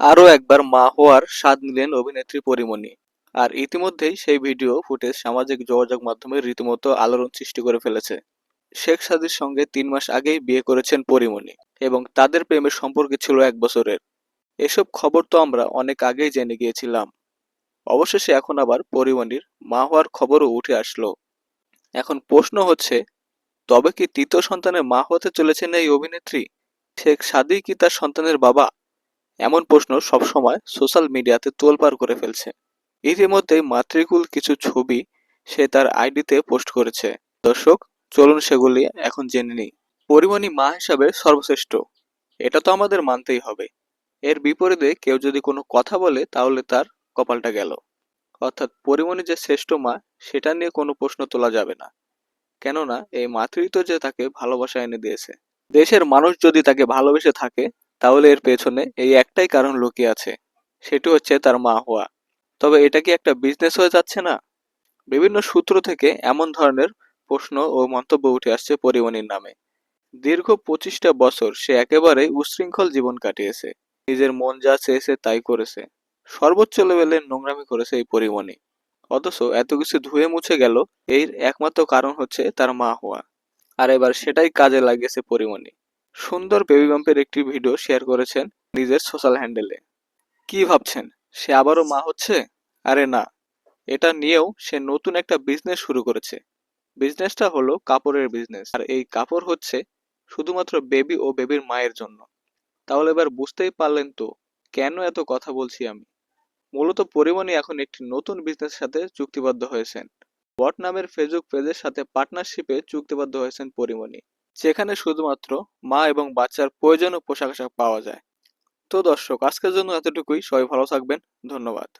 আরও একবার মা হওয়ার স্বাদ নিলেন অভিনেত্রী পরিমণি। আর ইতিমধ্যেই সেই ভিডিও ফুটেজ সামাজিক যোগাযোগ মাধ্যমে রীতিমতো আলোড়ন সৃষ্টি করে ফেলেছে। শেখ সাদির সঙ্গে তিন মাস আগেই বিয়ে করেছেন পরিমণি এবং তাদের প্রেমের সম্পর্কে ছিল এক বছরের। এসব খবর তো আমরা অনেক আগেই জেনে গিয়েছিলাম। অবশেষে এখন আবার পরিমণির মা হওয়ার খবরও উঠে আসলো। এখন প্রশ্ন হচ্ছে, তবে কি তৃতীয় সন্তানের মা হতে চলেছেন এই অভিনেত্রী? শেখ সাদি কি তার সন্তানের বাবা? এমন প্রশ্ন সবসময় সোশ্যাল মিডিয়াতে তোলপাড় করে ফেলছে। ইতিমধ্যেই মাতৃকুল কিছু ছবি সে তার আইডিতে পোস্ট করেছে। দর্শক, চলুন সেগুলি এখন জেনে নিই। পরিমণি মা হিসাবে সর্বশ্রেষ্ঠ। এটা তো আমাদের মানতেই হবে। এর বিপরীতে কেউ যদি কোনো কথা বলে, তাহলে তার কপালটা গেল। অর্থাৎ পরিমণি যে শ্রেষ্ঠ মা, সেটা নিয়ে কোনো প্রশ্ন তোলা যাবে না। কেননা, এই মাতৃত্ব যে তাকে ভালোবাসা এনে দিয়েছে। দেশের মানুষ যদি তাকে ভালোবেসে থাকে তাহলে এর পেছনে এই একটাই কারণ লুকিয়ে আছে। সেটি হচ্ছে তার মা হওয়া। তবে এটা কি একটা বিজনেস হয়ে যাচ্ছে না? বিভিন্ন সূত্র থেকে এমন ধরনের প্রশ্ন ও মন্তব্য উঠে আসছে পরিমণির নামে। দীর্ঘ পঁচিশটা বছর সে একেবারে উশৃঙ্খল জীবন কাটিয়েছে। নিজের মন যা চেয়েছে তাই করেছে। সর্বোচ্চ লেভেলের নোংরামি করেছে এই পরিমণি অথচ এত কিছু ধুয়ে মুছে গেল, এর একমাত্র কারণ হচ্ছে তার মা হওয়া। আর এবার সেটাই কাজে লাগিয়েছে পরিমণি সুন্দর বেবি বাম্পের একটি ভিডিও শেয়ার করেছেন নিজের সোশ্যাল হ্যান্ডেলে কি ভাবছেন? সে আবারও মা হচ্ছে? আরে না, এটা নিয়েও সে নতুন একটা বিজনেস শুরু করেছে। বিজনেসটা হলো কাপড়ের বিজনেস আর এই কাপড় হচ্ছে শুধুমাত্র বেবি ও বেবির মায়ের জন্য। তাহলে এবার বুঝতেই পারলেন তো, কেন এত কথা বলছি আমি? মূলত পরিমণি এখন একটি নতুন বিজনেসের সাথে চুক্তিবদ্ধ হয়েছেন। বট নামের ফেসবুক পেজের সাথে পার্টনারশিপে চুক্তিবদ্ধ হয়েছেন পরিমণি। যেখানে শুধুমাত্র মা এবং বাচ্চার প্রয়োজনীয় পোশাক আশাক পাওয়া যায়। তো দর্শক, আজকের জন্য এতটুকুই। সবাই ভালো থাকবেন। ধন্যবাদ।